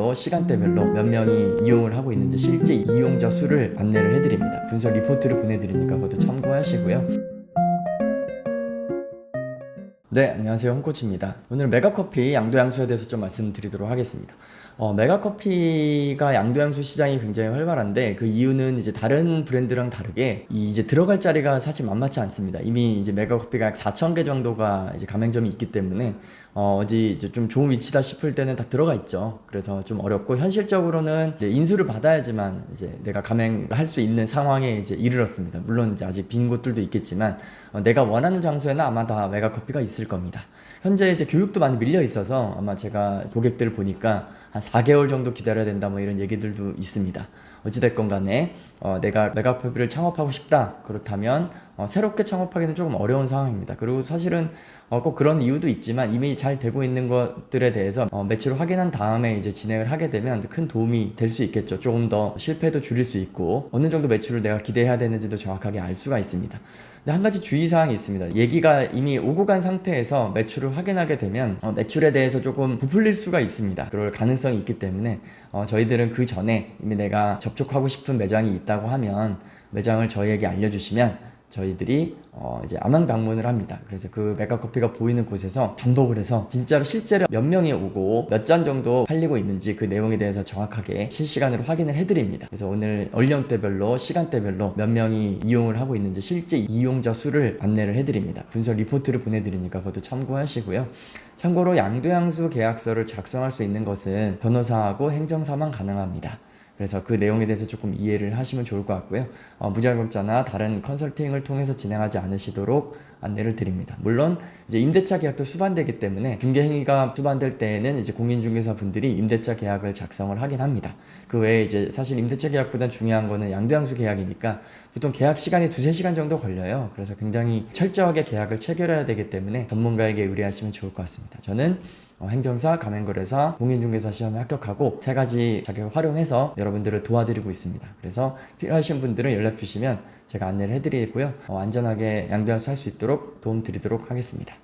또 시간대별로 몇 명이 이용을 하고 있는지 실제 이용자 수를 안내를 해드립니다. 분석 리포트를 보내드리니까 그것도 참고하시고요. 네, 안녕하세요. 홍코치입니다. 오늘 메가커피 양도양수에 대해서 좀 말씀드리도록 하겠습니다. 어, 메가커피가 양도양수 시장이 굉장히 활발한데 그 이유는 이제 다른 브랜드랑 다르게 이 이제 들어갈 자리가 사실 만만치 않습니다. 이미 이제 메가커피가 약 4천 개 정도가 이제 가맹점이 있기 때문에 어, 어디 이제 좀 좋은 위치다 싶을 때는 다 들어가 있죠. 그래서 좀 어렵고 현실적으로는 이제 인수를 받아야지만 이제 내가 가맹을 할수 있는 상황에 이제 이르렀습니다. 물론 이제 아직 빈 곳들도 있겠지만 어, 내가 원하는 장소에는 아마 다 메가커피가 있을 겁니다. 현재 이제 교육도 많이 밀려 있어서 아마 제가 고객들을 보니까 한 4개월 정도 기다려야 된다 뭐 이런 얘기들도 있습니다. 어찌됐건 간에 어, 내가 메가커피를 창업하고 싶다 그렇다면 어, 새롭게 창업하기는 조금 어려운 상황입니다. 그리고 사실은 어, 꼭 그런 이유도 있지만 이미 잘 되고 있는 것들에 대해서 어, 매출을 확인한 다음에 이제 진행을 하게 되면 큰 도움이 될 수 있겠죠. 조금 더 실패도 줄일 수 있고 어느 정도 매출을 내가 기대해야 되는지도 정확하게 알 수가 있습니다. 근데 한 가지 주의사항이 있습니다. 얘기가 이미 오고 간 상태에서 매출을 확인하게 되면 어, 매출에 대해서 조금 부풀릴 수가 있습니다. 그럴 가능성이 있기 때문에 어, 저희들은 그 전에 이미 내가 접촉하고 싶은 매장이 있다고 하면 매장을 저희에게 알려주시면 저희들이 어 이제 암왕 방문을 합니다. 그래서 그 메가커피가 보이는 곳에서 반복을 해서 진짜로 실제로 몇 명이 오고 몇 잔 정도 팔리고 있는지 그 내용에 대해서 정확하게 실시간으로 확인을 해드립니다. 그래서 오늘 연령대별로 시간대별로 몇 명이 이용을 하고 있는지 실제 이용자 수를 안내를 해드립니다. 분석 리포트를 보내드리니까 그것도 참고하시고요. 참고로 양도양수 계약서를 작성할 수 있는 것은 변호사하고 행정사만 가능합니다. 그래서 그 내용에 대해서 조금 이해를 하시면 좋을 것 같고요. 어, 무자격자나 다른 컨설팅을 통해서 진행하지 않으시도록 안내를 드립니다. 물론 이제 임대차 계약도 수반되기 때문에 중개 행위가 수반될 때에는 이제 공인중개사 분들이 임대차 계약을 작성을 하긴 합니다. 그 외에 이제 사실 임대차 계약보다 중요한 거는 양도양수 계약이니까 보통 계약 시간이 두세 시간 정도 걸려요. 그래서 굉장히 철저하게 계약을 체결해야 되기 때문에 전문가에게 의뢰하시면 좋을 것 같습니다. 저는 어, 행정사, 가맹거래사, 공인중개사 시험에 합격하고 세 가지 자격을 활용해서 여러분들을 도와드리고 있습니다. 그래서 필요하신 분들은 연락 주시면 제가 안내를 해드리고요. 어, 안전하게 양도양수 할 수 있도록 도움 드리도록 하겠습니다.